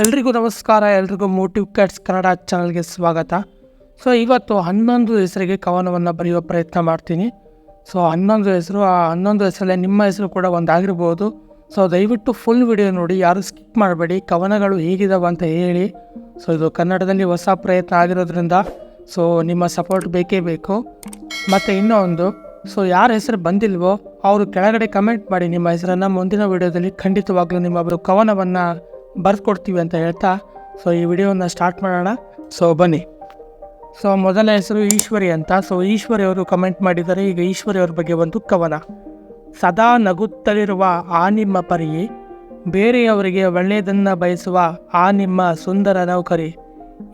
ಎಲ್ರಿಗೂ ನಮಸ್ಕಾರ, ಎಲ್ರಿಗೂ ಮೋಟಿವ್ ಕ್ಯಾಟ್ಸ್ ಕನ್ನಡ ಚಾನಲ್ಗೆ ಸ್ವಾಗತ. ಸೊ, ಇವತ್ತು ಹನ್ನೊಂದು ಹೆಸರಿಗೆ ಕವನವನ್ನು ಬರೆಯುವ ಪ್ರಯತ್ನ ಮಾಡ್ತೀನಿ. ಸೊ, ಹನ್ನೊಂದು ಹೆಸರು, ಆ ಹನ್ನೊಂದು ಹೆಸರಲ್ಲೇ ನಿಮ್ಮ ಹೆಸರು ಕೂಡ ಒಂದಾಗಿರ್ಬೋದು. ಸೊ, ದಯವಿಟ್ಟು ಫುಲ್ ವಿಡಿಯೋ ನೋಡಿ, ಯಾರು ಸ್ಕಿಪ್ ಮಾಡಬೇಡಿ, ಕವನಗಳು ಹೇಗಿದ್ದಾವೆ ಅಂತ ಹೇಳಿ. ಸೊ, ಇದು ಕನ್ನಡದಲ್ಲಿ ಹೊಸ ಪ್ರಯತ್ನ ಆಗಿರೋದ್ರಿಂದ, ಸೊ, ನಿಮ್ಮ ಸಪೋರ್ಟ್ ಬೇಕೇ ಬೇಕು. ಮತ್ತು ಇನ್ನೊಂದು, ಸೊ, ಯಾರ ಹೆಸರು ಬಂದಿಲ್ವೋ, ಅವರು ಕೆಳಗಡೆ ಕಮೆಂಟ್ ಮಾಡಿ ನಿಮ್ಮ ಹೆಸರನ್ನು ಮುಂದಿನ ವಿಡಿಯೋದಲ್ಲಿ ಖಂಡಿತವಾಗ್ಲೂ ನಿಮ್ಮೊಬ್ಬರು ಕವನವನ್ನು ಬರ್ಕೊಡ್ತೀವಿ ಅಂತ ಹೇಳ್ತಾ ಸೊ ಈ ವಿಡಿಯೋನ ಸ್ಟಾರ್ಟ್ ಮಾಡೋಣ. ಸೊ ಬನ್ನಿ. ಸೊ ಮೊದಲ ಹೆಸರು ಈಶ್ವರಿ ಅಂತ. ಸೊ ಈಶ್ವರಿ ಅವರು ಕಮೆಂಟ್ ಮಾಡಿದರೆ ಈಗ ಈಶ್ವರಿ ಅವ್ರ ಬಗ್ಗೆ ಒಂದು ಕವನ. ಸದಾ ನಗುತ್ತಲಿರುವ ಆ ನಿಮ್ಮ ಪರಿ ಬೇರೆಯವರಿಗೆ ಒಳ್ಳೆಯದನ್ನು ಬಯಸುವ ಆ ನಿಮ್ಮ ಸುಂದರ ನೌಕರಿ.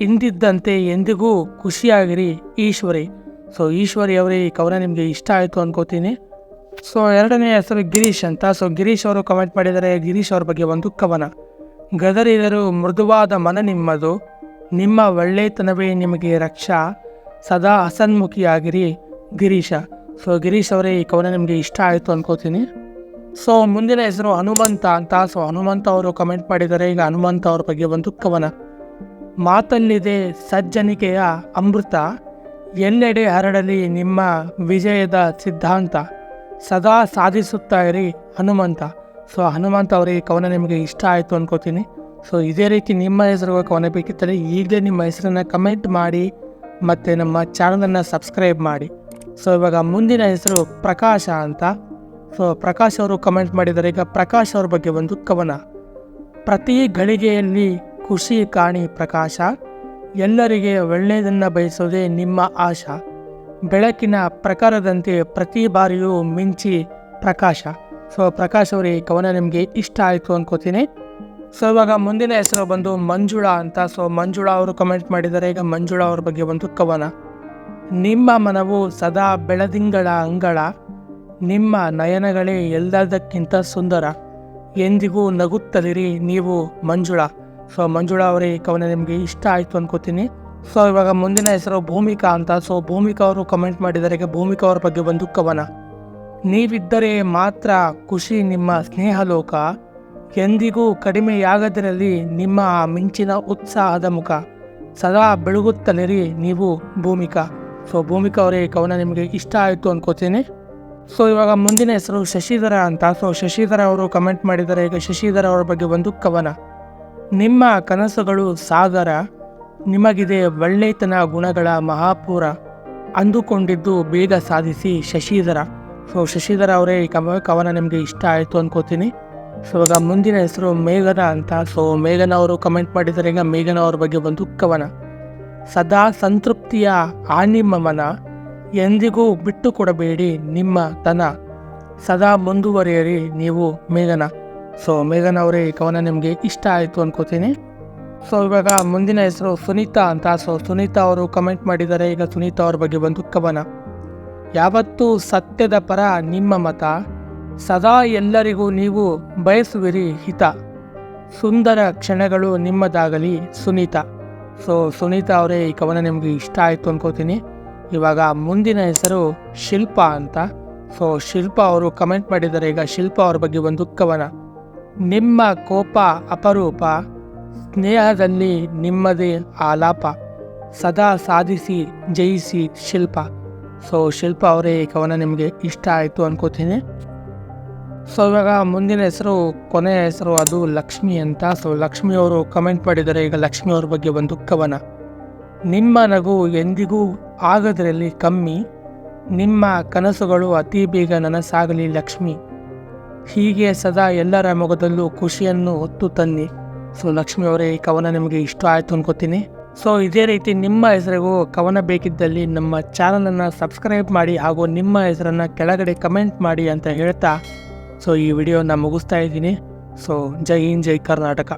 ಇಂದಿದ್ದಂತೆ ಎಂದಿಗೂ ಖುಷಿಯಾಗಿರಿ ಈಶ್ವರಿ. ಸೊ ಈಶ್ವರಿ ಅವರೇ ಈ ಕವನ ನಿಮಗೆ ಇಷ್ಟ ಆಯಿತು ಅನ್ಕೋತೀನಿ. ಸೊ ಎರಡನೇ ಹೆಸರು ಗಿರೀಶ್ ಅಂತ. ಸೊ ಗಿರೀಶ್ ಅವರು ಕಮೆಂಟ್ ಮಾಡಿದ್ದಾರೆ. ಗಿರೀಶ್ ಅವ್ರ ಬಗ್ಗೆ ಒಂದು ಕವನ. ಗದರಿದರು ಮೃದುವಾದ ಮನ ನಿಮ್ಮದು. ನಿಮ್ಮ ಒಳ್ಳೆತನವೇ ನಿಮಗೆ ರಕ್ಷಾ. ಸದಾ ಅಸನ್ಮುಖಿಯಾಗಿರಿ. ಗಿರೀಶ. ಸೊ, ಗಿರೀಶ್ ಅವರೇ, ಈ ಕವನ ನಿಮಗೆ ಇಷ್ಟ ಆಯಿತು ಅನ್ಕೋತೀನಿ. ಸೊ, ಮುಂದಿನ ಹೆಸರು ಹನುಮಂತ ಅಂತ. ಸೊ, ಹನುಮಂತ ಅವರು ಕಮೆಂಟ್ ಮಾಡಿದ್ದಾರೆ. ಈಗ ಹನುಮಂತ ಅವ್ರ ಬಗ್ಗೆ ಒಂದು ಕವನ. ಮಾತಲ್ಲಿದೆ ಸಜ್ಜನಿಕೆಯ ಅಮೃತ. ಎಲ್ಲೆಡೆ ಹರಡಲಿ ನಿಮ್ಮ ವಿಜಯದ ಸಿದ್ಧಾಂತ. ಸದಾ ಸಾಧಿಸುತ್ತಾ ಇರಿ ಹನುಮಂತ. ಸೊ ಹನುಮಂತ ಅವರಿಗೆ ಕವನ ನಿಮಗೆ ಇಷ್ಟ ಆಯಿತು ಅಂದ್ಕೋತೀನಿ ಸೊ ಇದೇ ರೀತಿ ನಿಮ್ಮ ಹೆಸರು ಕವನ ಬೇಕಿದ್ದರೆ ಈಗಲೇ ನಿಮ್ಮ ಹೆಸರನ್ನು ಕಮೆಂಟ್ ಮಾಡಿ ಮತ್ತು ನಮ್ಮ ಚಾನಲನ್ನು ಸಬ್ಸ್ಕ್ರೈಬ್ ಮಾಡಿ. ಸೊ ಇವಾಗ ಮುಂದಿನ ಹೆಸರು ಪ್ರಕಾಶ ಅಂತ. ಸೊ ಪ್ರಕಾಶ್ ಅವರು ಕಮೆಂಟ್ ಮಾಡಿದ್ದಾರೆ. ಈಗ ಪ್ರಕಾಶ್ ಅವ್ರ ಬಗ್ಗೆ ಒಂದು ಕವನ. ಪ್ರತಿ ಗಳಿಗೆಯಲ್ಲಿ ಖುಷಿ ಕಾಣಿ ಪ್ರಕಾಶ. ಎಲ್ಲರಿಗೆ ಒಳ್ಳೆಯದನ್ನು ಬಯಸೋದೇ ನಿಮ್ಮ ಆಶಾ. ಬೆಳಕಿನ ಪ್ರಕಾರದಂತೆ ಪ್ರತಿ ಬಾರಿಯೂ ಮಿಂಚಿ ಪ್ರಕಾಶ. ಸೊ ಪ್ರಕಾಶ್ ಅವರು, ಈ ಕವನ ನಿಮಗೆ ಇಷ್ಟ ಆಯಿತು ಅನ್ಕೋತೀನಿ. ಸೊ ಇವಾಗ ಮುಂದಿನ ಹೆಸರು ಬಂದು ಮಂಜುಳಾ ಅಂತ. ಸೊ ಮಂಜುಳಾ ಅವರು ಕಮೆಂಟ್ ಮಾಡಿದ್ದಾರೆ. ಈಗ ಮಂಜುಳಾ ಅವ್ರ ಬಗ್ಗೆ ಒಂದು ಕವನ. ನಿಮ್ಮ ಮನವು ಸದಾ ಬೆಳದಿಂಗಳ ಅಂಗಳ. ನಿಮ್ಮ ನಯನಗಳೇ ಎಲ್ಲದಕ್ಕಿಂತ ಸುಂದರ. ಎಂದಿಗೂ ನಗುತ್ತಲಿರಿ ನೀವು ಮಂಜುಳಾ. ಸೊ ಮಂಜುಳಾ ಅವರೇ, ಈ ಕವನ ನಿಮಗೆ ಇಷ್ಟ ಆಯಿತು ಅನ್ಕೋತೀನಿ. ಸೊ ಇವಾಗ ಮುಂದಿನ ಹೆಸರು ಭೂಮಿಕಾ ಅಂತ. ಸೊ ಭೂಮಿಕಾ ಅವರು ಕಮೆಂಟ್ ಮಾಡಿದ್ದಾರೆ. ಈಗ ಭೂಮಿಕಾ ಅವ್ರ ಬಗ್ಗೆ ಒಂದು ಕವನ. ನೀವಿದ್ದರೆ ಮಾತ್ರ ಖುಷಿ ನಿಮ್ಮ ಸ್ನೇಹಲೋಕ. ಎಂದಿಗೂ ಕಡಿಮೆಯಾಗದಿರಲಿ ನಿಮ್ಮ ಮಿಂಚಿನ ಉತ್ಸಾಹದ ಮುಖ. ಸದಾ ಬೆಳಗುತ್ತಲಿರಿ ನೀವು ಭೂಮಿಕಾ. ಸೊ ಭೂಮಿಕಾ ಅವರೇ, ಕವನ ನಿಮಗೆ ಇಷ್ಟ ಆಯಿತು ಅನ್ಕೋತೀನಿ. ಸೊ ಇವಾಗ ಮುಂದಿನ ಹೆಸರು ಶಶಿಧರ ಅಂತ. ಸೊ ಶಶಿಧರ ಅವರು ಕಮೆಂಟ್ ಮಾಡಿದ್ದಾರೆ. ಈಗ ಶಶಿಧರ ಅವರ ಬಗ್ಗೆ ಒಂದು ಕವನ. ನಿಮ್ಮ ಕನಸುಗಳು ಸಾಗರ ನಿಮಗಿದೆ ಒಳ್ಳೆತನ ಗುಣಗಳ ಮಹಾಪೂರ. ಅಂದುಕೊಂಡಿದ್ದು ಬೇಗ ಸಾಧಿಸಿ ಶಶಿಧರ. ಸೊ ಶಶಿಧರ ಅವರೇ ಈ ಕವ ಕವನ ನಿಮಗೆ ಇಷ್ಟ ಆಯಿತು ಅಂದ್ಕೋತೀನಿ ಸೊ ಇವಾಗ ಮುಂದಿನ ಹೆಸರು ಮೇಘನ ಅಂತ. ಸೊ ಮೇಘನ ಅವರು ಕಮೆಂಟ್ ಮಾಡಿದ್ದಾರೆ. ಈಗ ಮೇಘನ ಅವ್ರ ಬಗ್ಗೆ ಒಂದು ಕವನ. ಸದಾ ಸಂತೃಪ್ತಿಯ ಆ ನಿಮ್ಮ ಮನ. ಎಂದಿಗೂ ಬಿಟ್ಟು ಕೊಡಬೇಡಿ ನಿಮ್ಮ ತನ. ಸದಾ ಮುಂದುವರಿಯರಿ ನೀವು ಮೇಘನ. ಸೊ ಮೇಘನ ಅವರೇ ಈ ಕವನ ನಿಮಗೆ ಇಷ್ಟ ಆಯಿತು ಅನ್ಕೋತೀನಿ. ಸೊ ಇವಾಗ ಮುಂದಿನ ಹೆಸರು ಸುನೀತಾ ಅಂತ. ಸೊ ಸುನೀತಾ ಅವರು ಕಮೆಂಟ್ ಮಾಡಿದ್ದಾರೆ. ಈಗ ಸುನೀತಾ ಅವ್ರ ಬಗ್ಗೆ ಒಂದು ಕವನ. ಯಾವತ್ತೂ ಸತ್ಯದ ಪರ ನಿಮ್ಮ ಮತ. ಸದಾ ಎಲ್ಲರಿಗೂ ನೀವು ಬಯಸುವಿರಿ ಹಿತ. ಸುಂದರ ಕ್ಷಣಗಳು ನಿಮ್ಮದಾಗಲಿ ಸುನೀತಾ. ಸೊ ಸುನೀತಾ ಅವರೇ, ಈ ಕವನ ನಿಮಗೆ ಇಷ್ಟ ಆಯಿತು ಅನ್ಕೋತೀನಿ. ಇವಾಗ ಮುಂದಿನ ಹೆಸರು ಶಿಲ್ಪ ಅಂತ. ಸೊ ಶಿಲ್ಪ ಅವರು ಕಮೆಂಟ್ ಮಾಡಿದ್ದಾರೆ. ಈಗ ಶಿಲ್ಪ ಅವ್ರ ಬಗ್ಗೆ ಒಂದು ಕವನ. ನಿಮ್ಮ ಕೋಪ ಅಪರೂಪ, ಸ್ನೇಹದಲ್ಲಿ ನಿಮ್ಮದೇ ಆಲಾಪ. ಸದಾ ಸಾಧಿಸಿ, ಜಯಿಸಿ ಶಿಲ್ಪ. ಸೊ ಶಿಲ್ಪ ಅವರೇ ಈ ಕವನ ನಿಮಗೆ ಇಷ್ಟ ಆಯಿತು ಅನ್ಕೋತೀನಿ. ಸೊ ಇವಾಗ ಮುಂದಿನ ಹೆಸರು ಕೊನೆಯ ಹೆಸರು ಅದು ಲಕ್ಷ್ಮಿ ಅಂತ. ಸೊ ಲಕ್ಷ್ಮಿ ಅವರು ಕಮೆಂಟ್ ಮಾಡಿದ್ದಾರೆ, ಈಗ ಲಕ್ಷ್ಮಿ ಅವ್ರ ಬಗ್ಗೆ ಒಂದು ಕವನ. ನಿಮ್ಮ ನಗು ಎಂದಿಗೂ ಆಗದ್ರಲ್ಲಿ ಕಮ್ಮಿ. ನಿಮ್ಮ ಕನಸುಗಳು ಅತಿ ಬೇಗ ನನಸಾಗಲಿ ಲಕ್ಷ್ಮಿ. ಹೀಗೆ ಸದಾ ಎಲ್ಲರ ಮೊಗದಲ್ಲೂ ಖುಷಿಯನ್ನು ಹೊತ್ತು ತನ್ನಿ. ಸೊ ಲಕ್ಷ್ಮಿ ಅವರೇ ಈ ಕವನ ನಿಮಗೆ ಇಷ್ಟ ಆಯಿತು ಅನ್ಕೋತೀನಿ. ಸೊ ಇದೇ ರೀತಿ ನಿಮ್ಮ ಹೆಸರಿಗೂ ಕವನ ಬೇಕಿದ್ದಲ್ಲಿ ನಮ್ಮ ಚಾನಲನ್ನು ಸಬ್ಸ್ಕ್ರೈಬ್ ಮಾಡಿ ಹಾಗೂ ನಿಮ್ಮ ಹೆಸರನ್ನು ಕೆಳಗಡೆ ಕಮೆಂಟ್ ಮಾಡಿ ಅಂತ ಹೇಳ್ತಾ ಸೊ ಈ ವಿಡಿಯೋನ ಮುಗಿಸ್ತಾ ಇದ್ದೀನಿ. ಸೊ ಜೈ ಹಿಂದ್, ಜೈ ಕರ್ನಾಟಕ.